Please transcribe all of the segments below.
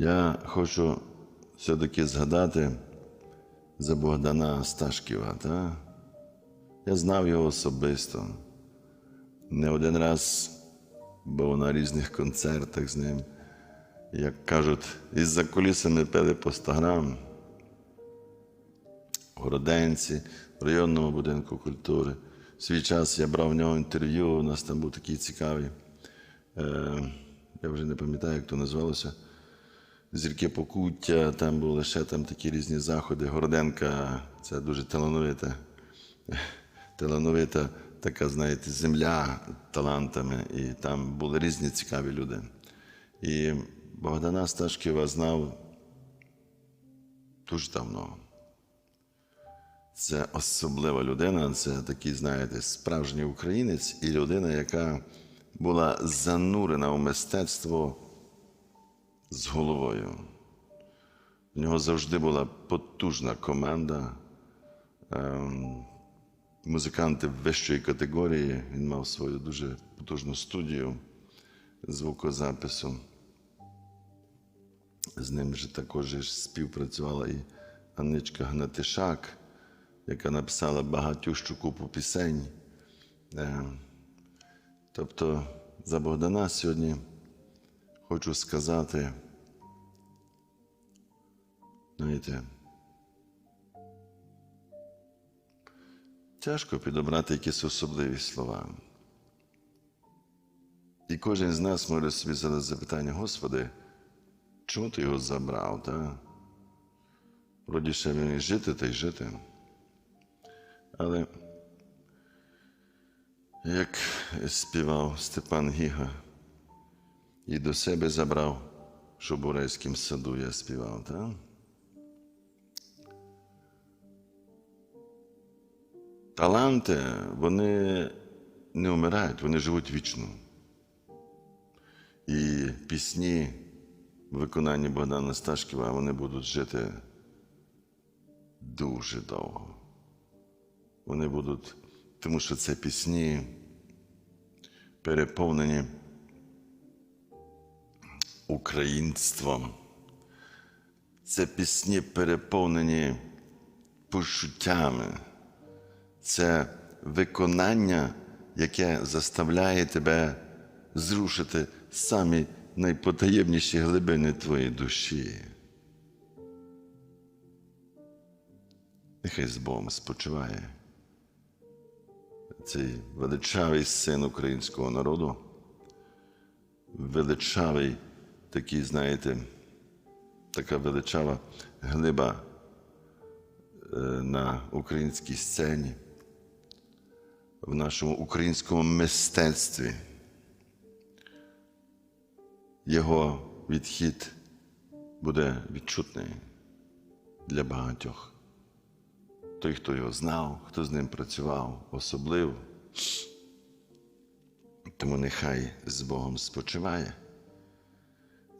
Я хочу все-таки згадати за Богдана Сташківа. Та? Я знав його особисто. Не один раз був на різних концертах з ним. Як кажуть, із-за кулісами пили по 100 грам. В Городенці, в районному будинку культури. В свій час я брав в нього інтерв'ю, у нас там був такий цікавий. Е, я вже не пам'ятаю, як то називалося. Зірки Покуття, там були ще там такі різні заходи. Городенка це дуже талановита, талановита така, знаєте, земля талантами. І там були різні цікаві люди. І Богдана Сташківа знав дуже давно. Це особлива людина, це такий, знаєте, справжній українець і людина, яка була занурена у мистецтво з головою. В нього завжди була потужна команда, ем, музиканти вищої категорії. Він мав свою дуже потужну студію звукозапису. З ним же також співпрацювала і Анничка Гнатишак, яка написала багатющу купу пісень. Е, Тобто за Богдана сьогодні хочу сказати, знаєте, тяжко підобрати якісь особливі слова. І кожен з нас може собі задати запитання, Господи, чому ти його забрав? Та? Вроді ще він жити та й жити. Але як співав Степан Гіга, і до себе забрав, що в Борейському саду я співав, так? Таланти, вони не вмирають, вони живуть вічно. І пісні в виконанні Богдана Сташківа вони будуть жити дуже довго. Вони будуть, тому що це пісні переповнені українством. Це пісні переповнені почуттями. Це виконання, яке заставляє тебе зрушити самі найпотаємніші глибини твоєї душі. Нехай з Богом спочиває цей величавий син українського народу, величавий такий, знаєте, така величава глиба е, на українській сцені, в нашому українському мистецтві. Його відхід буде відчутний для багатьох. Той, хто його знав, хто з ним працював, особливо. Тому нехай з Богом спочиває.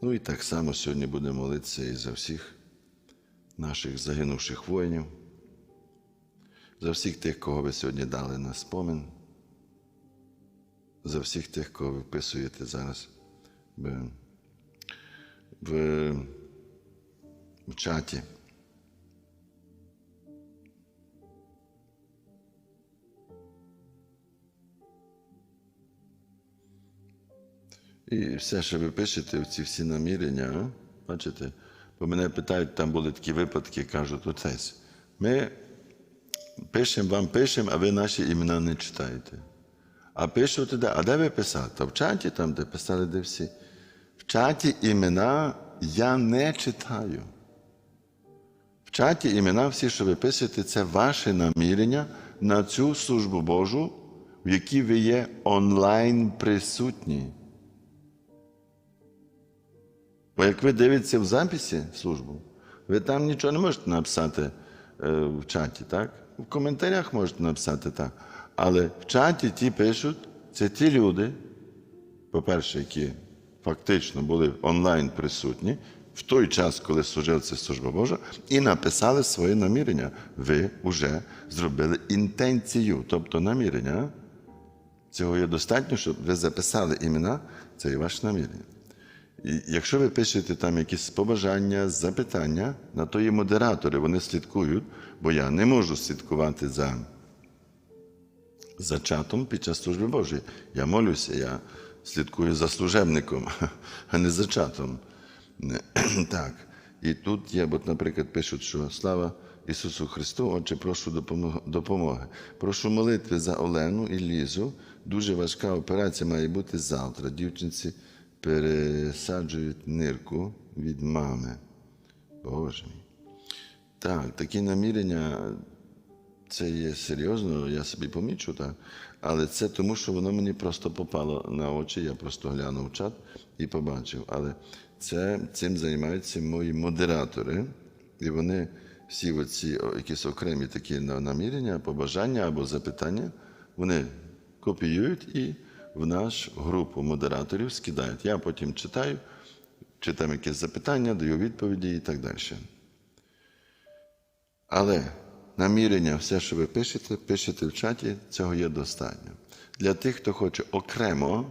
Ну і так само сьогодні будемо молитися і за всіх наших загинувших воїнів, за всіх тих, кого ви сьогодні дали на спомин, за всіх тих, кого ви вписуєте зараз в, в, в чаті. І все, що ви пишете, ці всі намірення, а? бачите? Бо мене питають, там були такі випадки, кажуть, отець, ми пишемо вам пишемо, а ви наші імена не читаєте. А пишете, де? а де ви писали? Та в чаті, там, де писали, де всі. В чаті імена я не читаю. В чаті імена всі, що ви пишете, це ваше намірення на цю службу Божу, в якій ви є онлайн присутні. Бо як ви дивитеся в записі службу, ви там нічого не можете написати е, в чаті, так? В коментарях можете написати так. Але в чаті ті пишуть, це ті люди, по-перше, які фактично були онлайн присутні в той час, коли служила ця служба Божа, і написали своє намірення. Ви вже зробили інтенцію, тобто намірення. Цього є достатньо, щоб ви записали імена, це і ваше намірення. Якщо ви пишете там якісь побажання, запитання, на то є модератори, вони слідкують, бо я не можу слідкувати за, за чатом під час служби Божої. Я молюся, я слідкую за служебником, а не за чатом. Так. І тут є, от, наприклад, пишуть, що слава Ісусу Христу, Отче, прошу допомоги. Прошу молитви за Олену і Лізу. Дуже важка операція має бути завтра. Дівчинці пересаджують нирку від мами. Боже мій. Так, такі намірення, це є серйозно, я собі помічу, так. Але це тому, що воно мені просто попало на очі, я просто глянув чат і побачив. Але це, цим займаються мої модератори, і вони всі оці якісь окремі такі намірення, побажання або запитання, вони копіюють і в нашу групу модераторів скидають. Я потім читаю, чи там якесь запитання, даю відповіді і так далі. Але намірення, все, що ви пишете, пишете в чаті, цього є достатньо. Для тих, хто хоче окремо,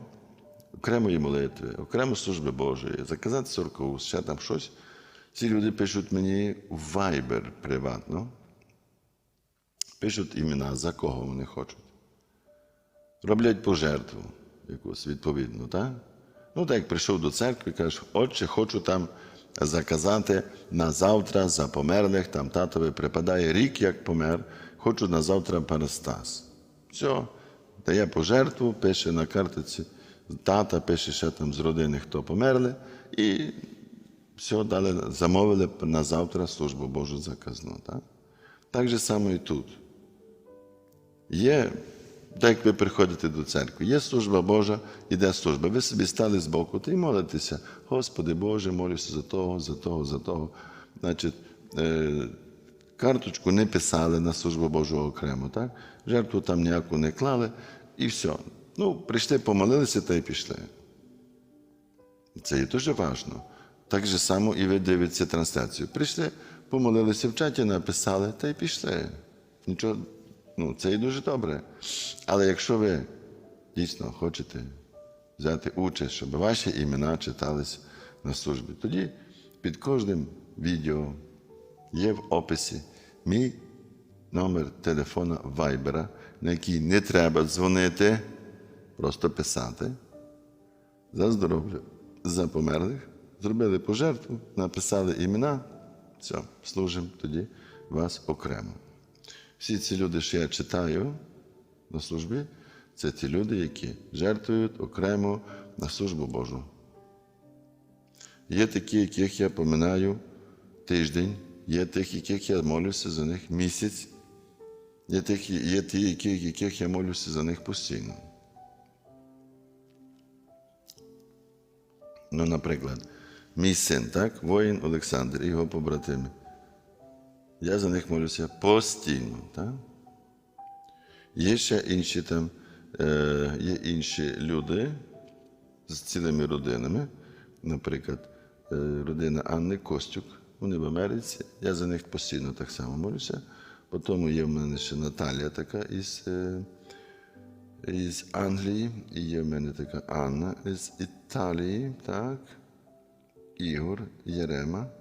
окремої молитви, окремо служби Божої, заказати сорку, ще там щось, ці люди пишуть мені в Viber приватно, пишуть імена, за кого вони хочуть. Роблять пожертву якусь відповідну, так? Ну, так як прийшов до церкви, кажеш, отче, хочу там заказати на завтра за померлих, там татові припадає рік, як помер, хочу на завтра парастас. Все, дає пожертву, пише на картиці, тата пише ще там з родини, хто померли, і все, далі замовили на завтра службу Божу заказну. Так, так же само і тут. Є, так як ви приходите до церкви, є служба Божа, іде служба. Ви собі стали збоку та й молитеся. Господи Боже, молюся за того, за того, за того. Значить, е, карточку не писали на службу Божу окремо, так? Жертву там ніяку не клали, і все. Ну, прийшли, помолилися та й пішли. Це є дуже важливо. Так же само і ви дивитеся трансляцію. Прийшли, помолилися в чаті, написали та й пішли. Нічого, ну, це і дуже добре. Але якщо ви дійсно хочете взяти участь, щоб ваші імена читались на службі, тоді під кожним відео є в описі мій номер телефона Вайбера, на який не треба дзвонити, просто писати за здоров'я, за померлих, зробили пожертву, написали імена, все, служимо тоді вас окремо. Всі ці люди, що я читаю на службі, це ті люди, які жертвують окремо на службу Божу. Є такі, яких я поминаю тиждень, є тих, яких я молюся за них місяць, є, тих, є ті, яких, яких я молюся за них постійно. Ну, наприклад, мій син, так, воїн Олександр і його побратими. Я за них молюся постійно. Так? Є ще інші там, е, є інші люди з цілими родинами. Наприклад, е, родина Анни Костюк, вони в Америці. Я за них постійно так само молюся. Потім є в мене ще Наталія така із, е, із Англії, і є в мене така Анна із Італії, так? Ігор Єрема.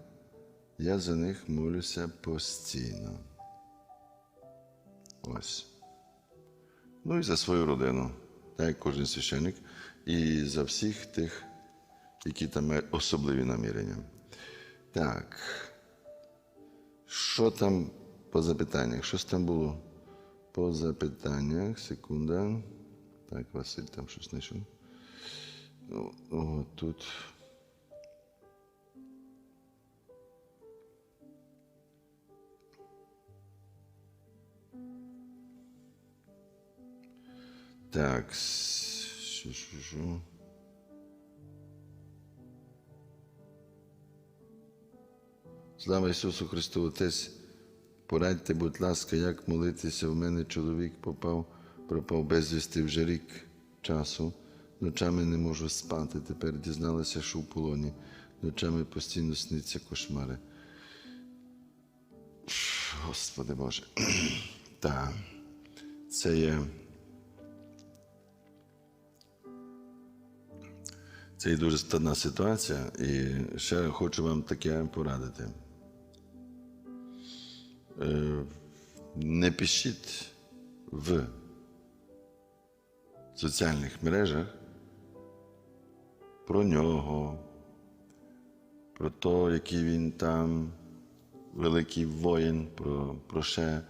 Я за них молюся постійно. Ось. Ну і за свою родину, так як кожен священник, і за всіх тих, які там мають особливі намірення. Так. Що там по запитаннях? Щось там було по запитаннях. Секунда. Так, Василь там щось знайшов. О, о, тут. Так. Що, що, що? Слава Ісусу Христу, Отець, порадьте, будь ласка, як молитися. В мене чоловік попав, пропав безвісти вже рік часу. Ночами не можу спати. Тепер дізналася, що в полоні. Ночами постійно сниться кошмари. Господи Боже. Так. Це є. Це і дуже складна ситуація, і ще хочу вам таке порадити. Е, Не пишіть в соціальних мережах про нього, про те, який він там великий воїн, про, про ще,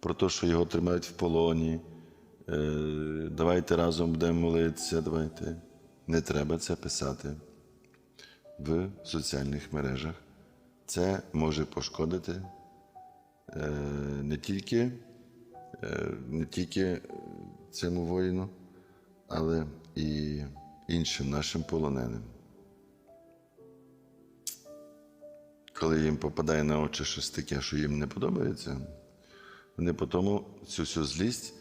про те, що його тримають в полоні. Е, давайте разом будемо молитися, давайте. Не треба це писати в соціальних мережах. Це може пошкодити е, не тільки, е, не тільки цьому воїну, але і іншим нашим полоненим. Коли їм попадає на очі щось таке, що їм не подобається, вони потім цю всю злість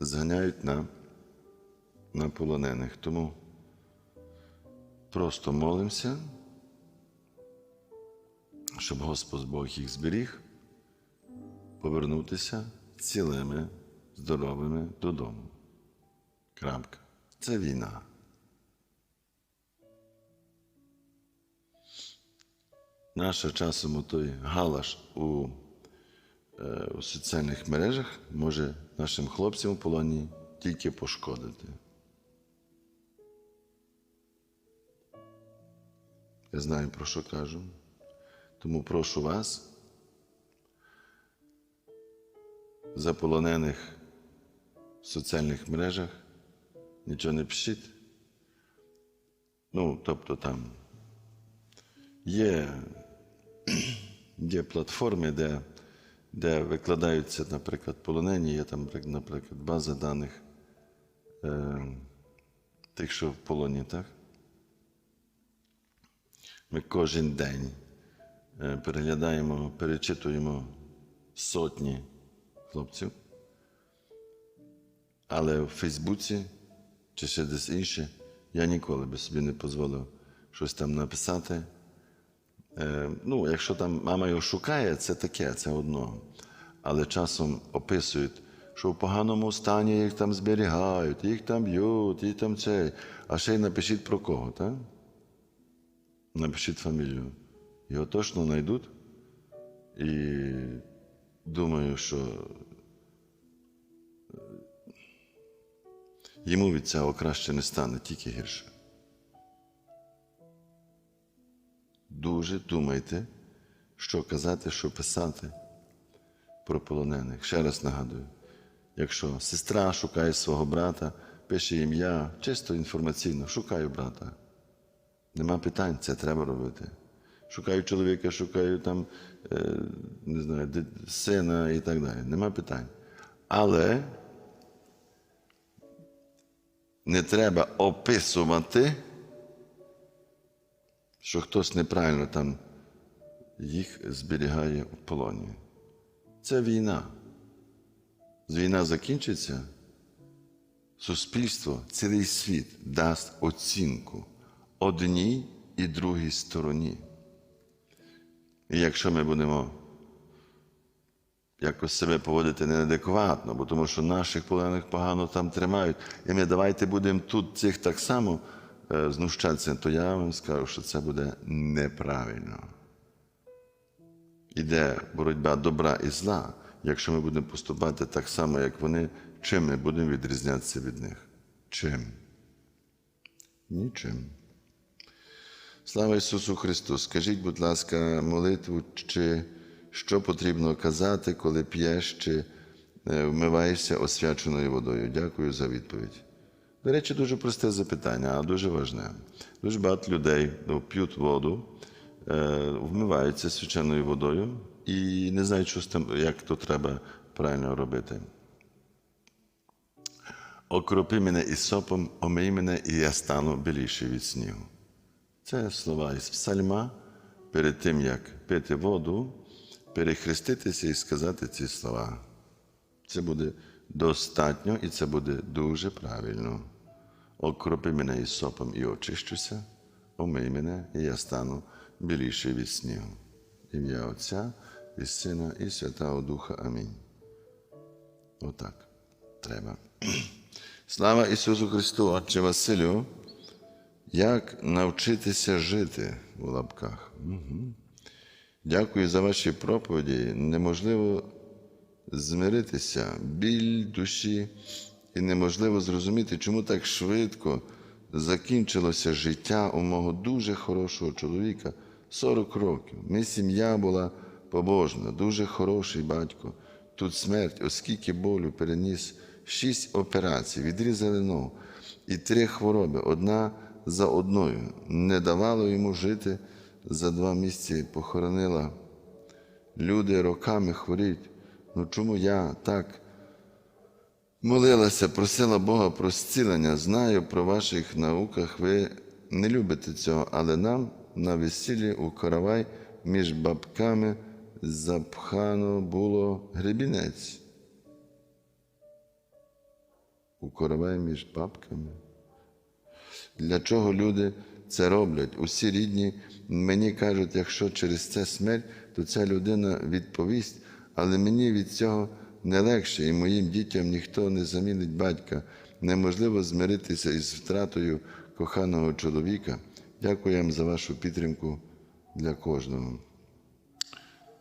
зганяють на, на полонених. Тому просто молимося, щоб Господь Бог їх зберіг, повернутися цілими, здоровими додому. Крапка. Це війна. Наша часом той галаш у, е, у соціальних мережах може нашим хлопцям у полоні тільки пошкодити. Я знаю, про що кажу. Тому прошу вас, заполонених в соціальних мережах, нічого не пишіть. Ну, тобто там є, є платформи, де, де викладаються, наприклад, полонені, є там, наприклад, база даних е, тих, що в полоні, так? Ми кожен день е, переглядаємо, перечитуємо сотні хлопців, але в Фейсбуці чи ще десь інше я ніколи би собі не дозволив щось там написати. Е, ну, якщо там мама його шукає, це таке, це одно. Але часом описують, що в поганому стані їх там зберігають, їх там б'ють, їх там це. А ще й напишіть про кого, так? Напишіть фамілію. Його точно знайдуть. І думаю, що йому від цього краще не стане, тільки гірше. Дуже думайте, що казати, що писати про полонених. Ще раз нагадую, якщо сестра шукає свого брата, пише ім'я, чисто інформаційно, шукаю брата. Нема питань, це треба робити. Шукаю чоловіка, шукаю там, е, не знаю, сина і так далі. Нема питань. Але не треба описувати, що хтось неправильно там їх зберігає в полоні. Це війна. Війна закінчиться, суспільство, цілий світ дасть оцінку одній і другій стороні. І якщо ми будемо якось себе поводити неадекватно, бо тому що наших полонених погано там тримають, і ми давайте будемо тут цих так само е, знущатися, то я вам скажу, що це буде неправильно. Іде боротьба добра і зла. Якщо ми будемо поступати так само, як вони, чим ми будемо відрізнятися від них? Чим? Нічим. Слава Ісусу Христу! Скажіть, будь ласка, молитву, чи що потрібно казати, коли п'єш чи е, вмиваєшся освяченою водою? Дякую за відповідь. До речі, дуже просте запитання, а дуже важне. Дуже багато людей ну, п'ють воду, е, вмиваються свяченою водою і не знають, що з тим, як то треба правильно робити. Окропи мене ісопом, омий мене, і я стану біліший від снігу. Це слова із псальма перед тим, як пити воду, перехреститися і сказати ці слова. Це буде достатньо і це буде дуже правильно. Окропи мене ісопом і очищуся, омий мене, і я стану біліший від снігу. Ім'я Отця і Сина, і Святого Духа. Амінь. Отак треба. Слава Ісусу Христу, Отче Василю. Як навчитися жити у лапках? Угу. Дякую за ваші проповіді. Неможливо змиритися, біль душі, і неможливо зрозуміти, чому так швидко закінчилося життя у мого дуже хорошого чоловіка 40 років. Ми сім'я була побожна, дуже хороший батько. Тут смерть, оскільки болю переніс шість операцій, відрізали ногу і три хвороби, одна за одною. Не давало йому жити за два місяці, похоронила. Люди роками хворіють. Ну чому я так молилася, просила Бога про зцілення? Знаю про ваших науках, ви не любите цього, але нам на весіллі у каравай між бабками запхано було гребінець. У каравай між бабками. Для чого люди це роблять? Усі рідні мені кажуть, якщо через це смерть, то ця людина відповість, але мені від цього не легше, і моїм дітям ніхто не замінить батька. Неможливо змиритися із втратою коханого чоловіка. Дякую вам за вашу підтримку для кожного.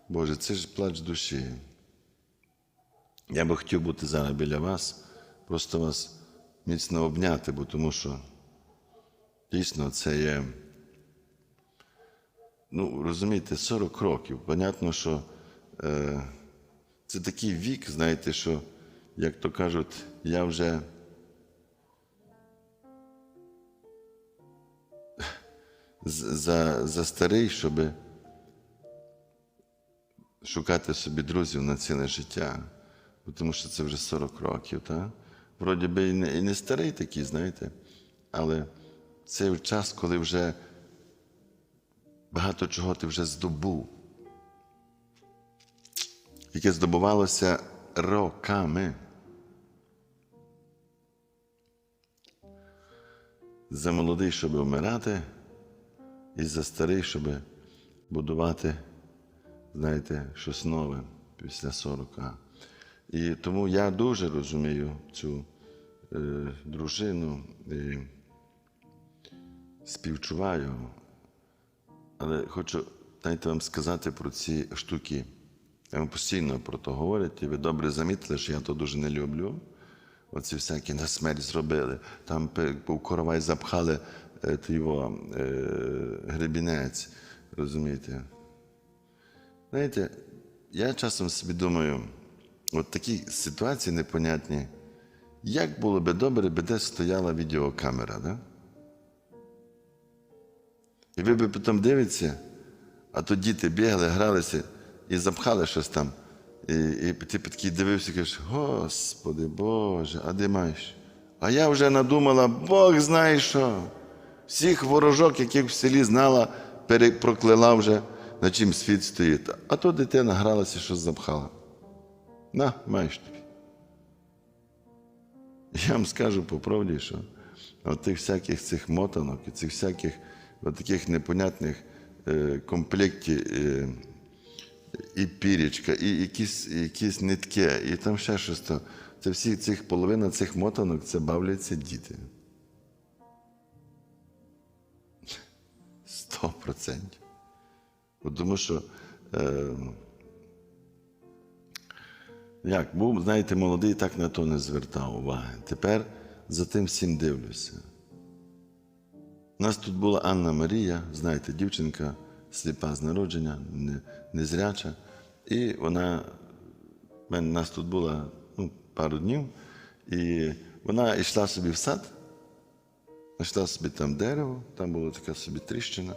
Боже, це ж плач душі. Я би хотів бути зараз біля вас, просто вас міцно обняти, бо тому що дійсно це є. Ну, розумієте, 40 років. Понятно, що е, це такий вік, знаєте, що, як то кажуть, я вже за, за старий, щоб шукати собі друзів на ціле життя. Тому що це вже 40 років, так? Вроді би і не, і не старий такий, знаєте, але це час, коли вже багато чого ти вже здобув, яке здобувалося роками. За молодий, щоб вмирати, і за старий, щоб будувати, знаєте, щось нове після 40. І тому я дуже розумію цю е, дружину і співчуваю. Але хочу знаєте, вам сказати про ці штуки. Я постійно про то говорять, і ви добре замітили, що я то дуже не люблю. Оці всякі на смерть зробили. Там у коровай запхали е, його, е, гребінець. Розумієте? Знаєте, я часом собі думаю, от такі ситуації непонятні, як було би добре, би десь стояла відеокамера, да? І ви б потім дивитеся, а то діти бігали, гралися і запхали щось там. І, і ти такий дивився і кажеш, Господи Боже, а де маєш? А я вже надумала, Бог знає що. Всіх ворожок, яких в селі знала, прокляла вже, на чим світ стоїть. А то дитина гралася, щось запхала. На, маєш тобі. Я вам скажу по правді, що от тих всяких цих мотанок і цих всяких от таких непонятних е, комплектів е, і пірічка, і якісь, якісь нитки, і там ще щось. Це всі цих половина цих мотанок це бавляться діти. Сто процентів. Тому що. Е, як, був, знаєте, молодий, так на то не звертав уваги. Тепер за тим всім дивлюся. У нас тут була Анна Марія, знаєте, дівчинка сліпа з народження, незряча. І вона, мене нас тут була ну, пару днів, і вона йшла собі в сад, знайшла собі там дерево, там була така собі тріщина.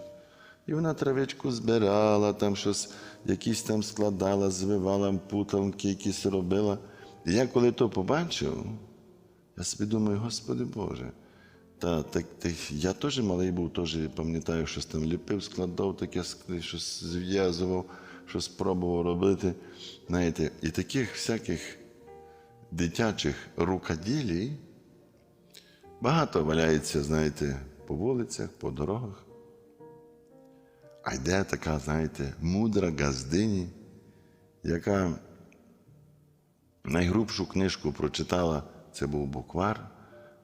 І вона травичку збирала, там щось, якісь там складала, звивала, путанки якісь робила. І я коли то побачив, я собі думаю, Господи Боже, та, так, так, я теж малий був, теж пам'ятаю, щось там ліпив, складав, таке щось зв'язував, щось пробував робити. Знаєте, і таких всяких дитячих рукоділій багато валяється, знаєте, по вулицях, по дорогах. А йде така, знаєте, мудра газдині, яка найгрубшу книжку прочитала, це був буквар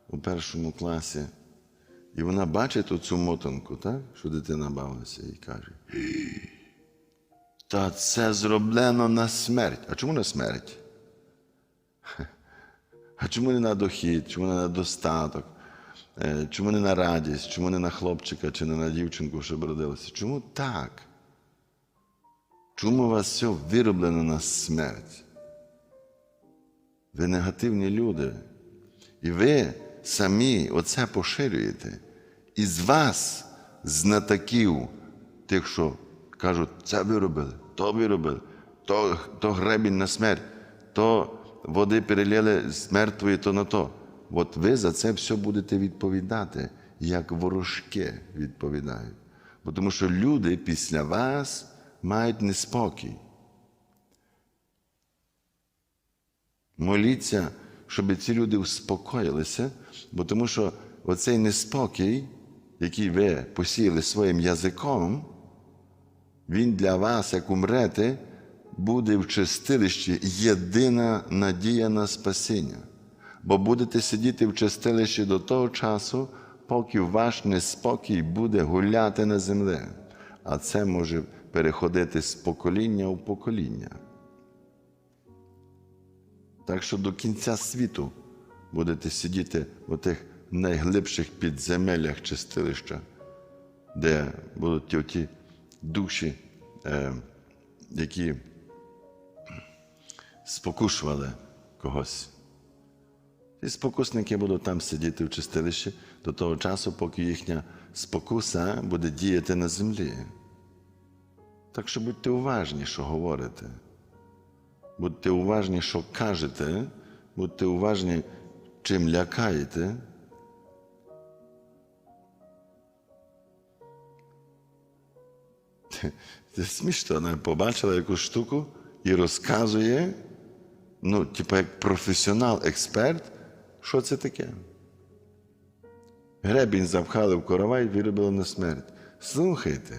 у першому класі. І вона бачить оцю мотанку, так? що дитина бавилася, і каже: Та це зроблено на смерть. А чому на смерть? А чому не на дохід, чому не на достаток? Е, Чому не на радість, чому не на хлопчика чи не на дівчинку, щоб родилася? Чому так? Чому у вас все вироблено на смерть? Ви негативні люди. І ви самі оце поширюєте. І з вас, знатоків, тих, що кажуть, це виробили, то виробили, то, то гребінь на смерть, то води перелили з мертвої, то на то. От ви за це все будете відповідати, як ворожки відповідають. Бо тому що люди після вас мають неспокій. Моліться, щоб ці люди успокоїлися, бо тому що оцей неспокій, який ви посіяли своїм язиком, він для вас, як умрете, буде в чистилищі єдина надія на спасіння. Бо будете сидіти в чистилищі до того часу, поки ваш неспокій буде гуляти на землі. А це може переходити з покоління в покоління. Так що до кінця світу будете сидіти в тих найглибших підземеллях чистилища, де будуть ті, душі, е, які спокушували когось. Ці спокусники будуть там сидіти в чистилищі до того часу, поки їхня спокуса буде діяти на землі. Так що будьте уважні, що говорите. Будьте уважні, що кажете, будьте уважні, чим лякаєте. Це смішно, вона побачила якусь штуку і розказує, ну, типу, як професіонал, експерт, що це таке. Гребінь запхали в коровай і виробили на смерть. Слухайте,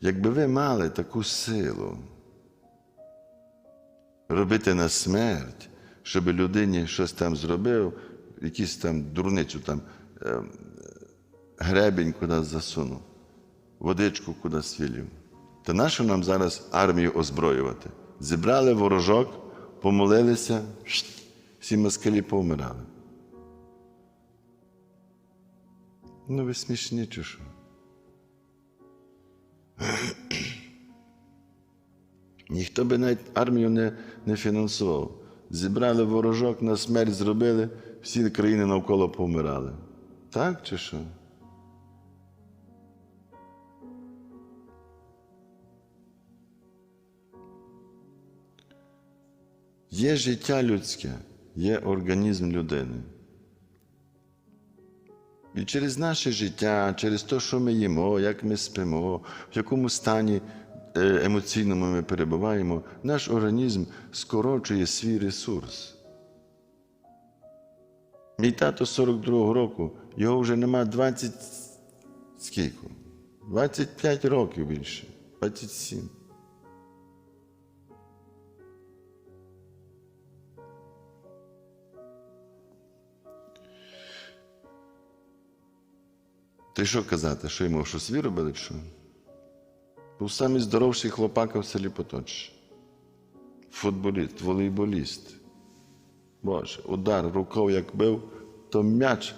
якби ви мали таку силу робити на смерть, щоб людині щось там зробив, якусь там дурницю там е, гребінь кудись засунув, водичку кудись вілів. Та нащо нам зараз армію озброювати? Зібрали ворожок, помолилися, всі москалі повмирали. Ну, ви смішні чи що? Ніхто би навіть армію не, не фінансував. Зібрали ворожок, на смерть зробили, всі країни навколо помирали. Так чи що? Є життя людське, є організм людини. І через наше життя, через те, що ми їмо, як ми спимо, в якому стані емоційному ми перебуваємо, наш організм скорочує свій ресурс. Мій тато 42-го року, його вже нема 20 скільки? 25 років більше, 27. Ти що казати, що йому щось виробили, чи що? Був самий здоровший хлопака в селі Поточ. Футболіст, волейболіст. Боже, удар рукою як бив, то м'яч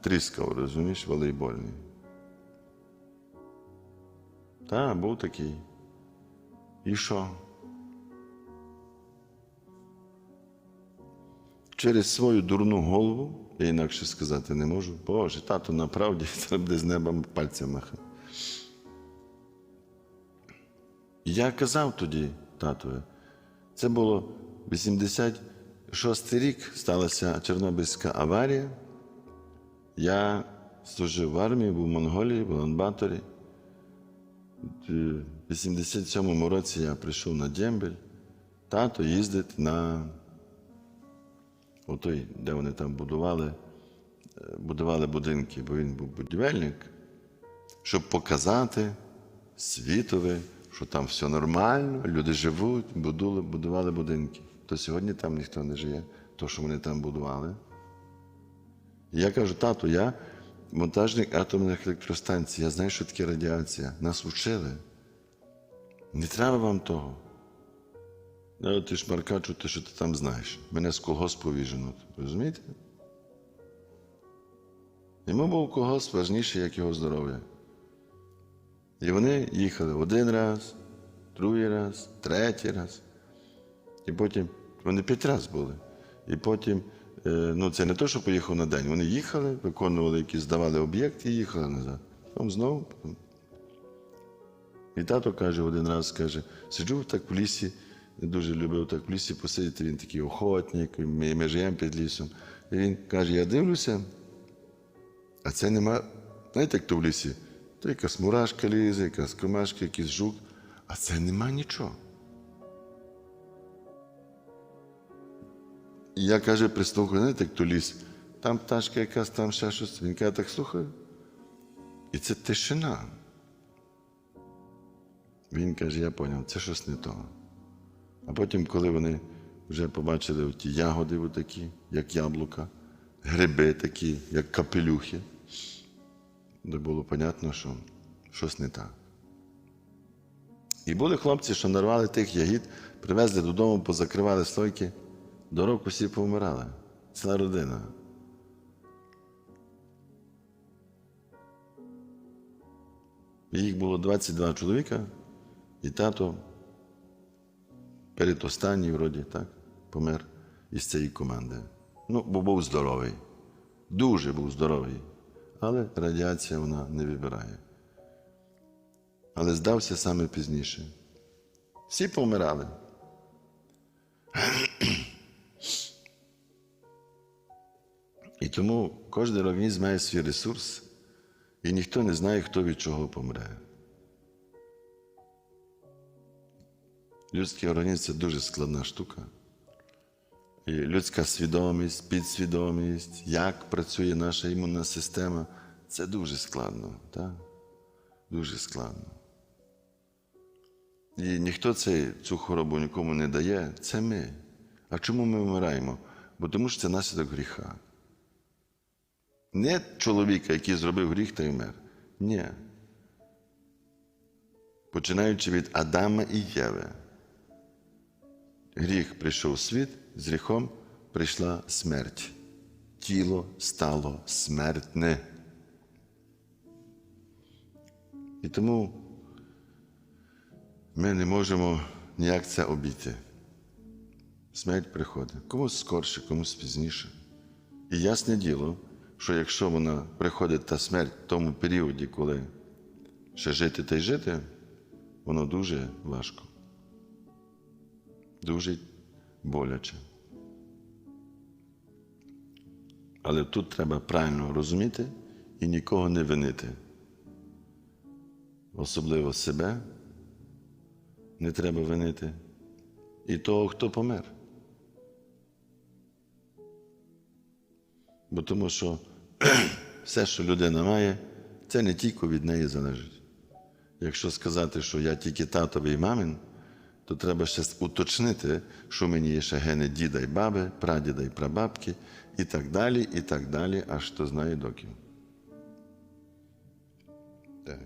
тріскав, розумієш, волейбольний. Так, був такий. І що? Через свою дурну голову, я інакше сказати не можу. Боже, тато направді це буде з неба пальцем махати. Я казав тоді, татові, це було 86 рік, сталася Чорнобильська аварія. Я служив в армії, був в Монголії, в Улан-Баторі. В 87-му році я прийшов на Дембель. Тато їздить на отой, де вони там будували, е, будували будинки, бо він був будівельник, щоб показати світові, що там все нормально, люди живуть, будували, будували будинки. То сьогодні там ніхто не живе, то, що вони там будували. Я кажу, тату, я монтажник атомних електростанцій. Я знаю, що таке радіація. Нас вчили. Не треба вам того. Ну, ти шмаркачу, ти що ти там знаєш. Мене з колгоспу віженуть. Розумієте? Йому був колгосп важніший, як його здоров'я. І вони їхали один раз, другий раз, третій раз. І потім вони п'ять разів були. І потім, е, ну це не то, що поїхав на день. Вони їхали, виконували якісь, здавали об'єкти і їхали назад. Потім знову. І тато каже один раз, каже, сиджу так в лісі, дуже любив так в лісі посидіти, він такий охотник, ми, ми живемо під лісом. І він каже, я дивлюся, а це нема, знаєте, як то в лісі? То якась мурашка лізе, якась комашка, якийсь жук, а це нема нічого. І я каже, прислухаю, знаєте, як то ліс, там пташка якась, там ще щось. Він каже, так слухаю. І це тишина. Він каже, я поняв, це щось не то. А потім, коли вони вже побачили ті ягоди, такі, як яблука, гриби такі, як капелюхи, де було понятно, що щось не так. І були хлопці, що нарвали тих ягід, привезли додому, позакривали стойки, до року всі повмирали. Ціла родина. Їх було 22 чоловіка, і тато передостанній, вроді, так, помер із цієї команди. Ну, бо був здоровий. Дуже був здоровий. Але радіація вона не вибирає. Але здався саме пізніше. Всі помирали. І тому кожен організм має свій ресурс, і ніхто не знає, хто від чого помре. Людський організм це дуже складна штука. І людська свідомість, підсвідомість, як працює наша імунна система, це дуже складно. Так? Дуже складно. І ніхто це, цю хворобу нікому не дає, це ми. А чому ми вмираємо? Бо тому що це наслідок гріха. Не чоловіка, який зробив гріх та й вмер. Ні. Починаючи від Адама і Єви. Гріх прийшов у світ, з гріхом прийшла смерть. Тіло стало смертне. І тому ми не можемо ніяк це обійти. Смерть приходить. Комусь скорше, комусь пізніше. І ясне діло, що якщо вона приходить та смерть в тому періоді, коли ще жити та й жити, воно дуже важко. Дуже боляче. Але тут треба правильно розуміти і нікого не винити. Особливо себе не треба винити і того, хто помер. Бо тому що все, що людина має, це не тільки від неї залежить. Якщо сказати, що я тільки татовий і мамин, то треба ще уточнити, що мені є ще гени діда й баби, прадіда й прабабки, і так далі, і так далі, аж хто знає доків. Так.